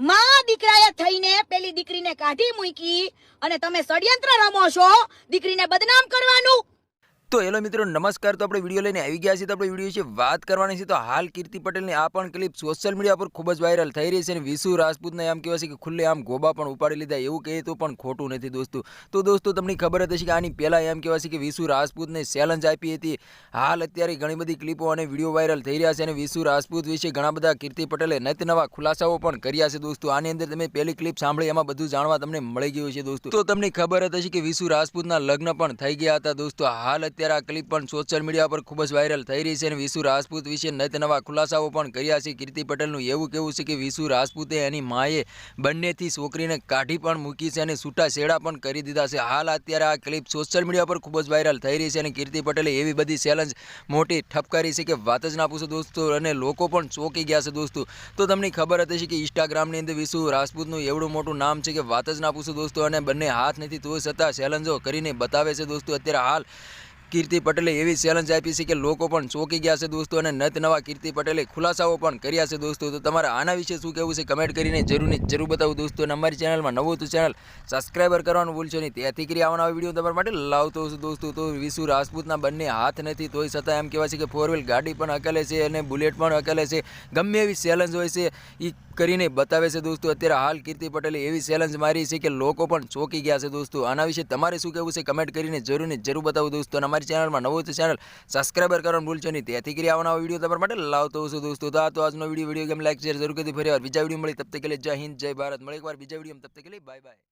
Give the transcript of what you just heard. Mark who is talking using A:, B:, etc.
A: માં દીકરાએ થઈને પેલી દીકરીને કાઢી મૂકી અને તમે ષડયંત્ર રમો છો, દીકરીને બદનામ કરવાનું
B: તો હેલો મિત્રો, નમસ્કાર. તો આપણે વીડિયો લઈને આવી ગયા છીએ. તો આપણે વીડિયો વિશે વાત કરવાની છે. તો હાલ કીર્તિ પટેલની આ પણ ક્લિપ સોશિયલ મીડિયા પર ખૂબ જ વાયરલ થઈ રહી છે અને વિશુ રાજપૂતને એમ કહેવાય છે કે ખુલ્લે આમ ગોબા પણ ઉપાડી લીધા. એવું કહે તો પણ ખોટું નથી દોસ્તો. તો દોસ્તો, તમને ખબર હશે કે આની પહેલાં એમ કહેવાય છે કે વિશુ રાજપૂતને ચેલેન્જ આપી હતી. હાલ અત્યારે ઘણી બધી ક્લિપો અને વીડિયો વાયરલ થઈ રહ્યા છે અને વિશુ રાજપૂત વિશે ઘણા બધા કીર્તિ પટેલે નત નવા ખુલાસાઓ પણ કર્યા છે દોસ્તો. આની અંદર તમે પહેલી ક્લિપ સાંભળી, એમાં બધું જાણવા તમને મળી ગયું છે દોસ્તો. તો તમને ખબર જ હશે કે વિશુ રાજપૂતના લગ્ન પણ થઈ ગયા હતા દોસ્તો. હાલ અત્યારે આ ક્લિપ પણ સોશિયલ મીડિયા પર ખૂબ જ વાયરલ થઈ રહી છે અને વિશુ રાજપૂત વિશે નત નવા ખુલાસાઓ પણ કર્યા છે. કીર્તિ પટેલનું એવું કેવું છે કે વિશુ રાજપૂતે એની માએ બંનેથી છોકરીને કાઢી પણ મૂકી છે અને છૂટા છેડા પણ કરી દીધા છે. હાલ અત્યારે આ ક્લિપ સોશિયલ મીડિયા પર ખૂબ જ વાયરલ થઈ રહી છે અને કીર્તિ પટેલે એવી બધી ચેલેન્જ મોટી ઠપકારી છે કે વાત જ ના પૂછો દોસ્તો અને લોકો પણ ચોંકી ગયા છે દોસ્તો. તો તમને ખબર હતી છે કે ઇન્સ્ટાગ્રામની અંદર વિશુ રાજપૂતનું એવડું મોટું નામ છે કે વાત જ ના પૂછો દોસ્તો અને બંને હાથ નથી તો છતાં ચેલેન્જો કરીને બતાવે છે દોસ્તો. અત્યારે હાલ કીર્તિ પટેલે એવી ચેલેન્જ આપી છે કે લોકો પણ ચોંકી ગયા છે દોસ્તો અને નત નવા કીર્તિ પટેલે ખુલાસાઓ પણ કર્યા છે દોસ્તો. તો તમારે આના વિશે શું કહેવું છે કમેન્ટ કરીને જરૂર ને જરૂર બતાવું દોસ્તો અને અમારી ચેનલમાં નવું તો ચેનલ સબસ્ક્રાઈબર કરવાનું ભૂલશો નહીં. ત્યાંથી કરી આવવાના વીડિયો તમારા માટે લાવતો છું દોસ્તો. તો વિશુ રાજપૂતના બંને હાથ નથી, તોય છતાં એમ કહેવાય છે કે ફોર વ્હીલ ગાડી પણ અકેલે છે અને બુલેટ પણ અકેલે છે. ગમે એવી ચેલેન્જ હોય છે એ કરીને બતાવે છે દોસ્તો, અત્યારે હાલ કીર્તિ પટેલે એવી ચેલેન્જ મારી છે કે લોકો પણ ચોકી ગયા છે દોસ્તો. આના વિશે તમારે શું કહેવું છે કમેન્ટ કરીને જરૂર ને જરૂર બતાવો દોસ્તો. અને અમારી ચેનલમાં નવું તો ચેનલ સબસ્ક્રાઈબર કરવાનું ભૂલશો નહીં. તેથી કરી આવવાનો વીડિયો તમારા માટે લાવતો છું દોસ્તો. તો આ તો આજનો video video game like share જરૂર કરી ફરી વાર બીજા વીડિયો મળી. તબ તક કે જય હિન્દ, જય ભારત. મળે એકવાર બીજા વીડિયો તબ કે બાય બાય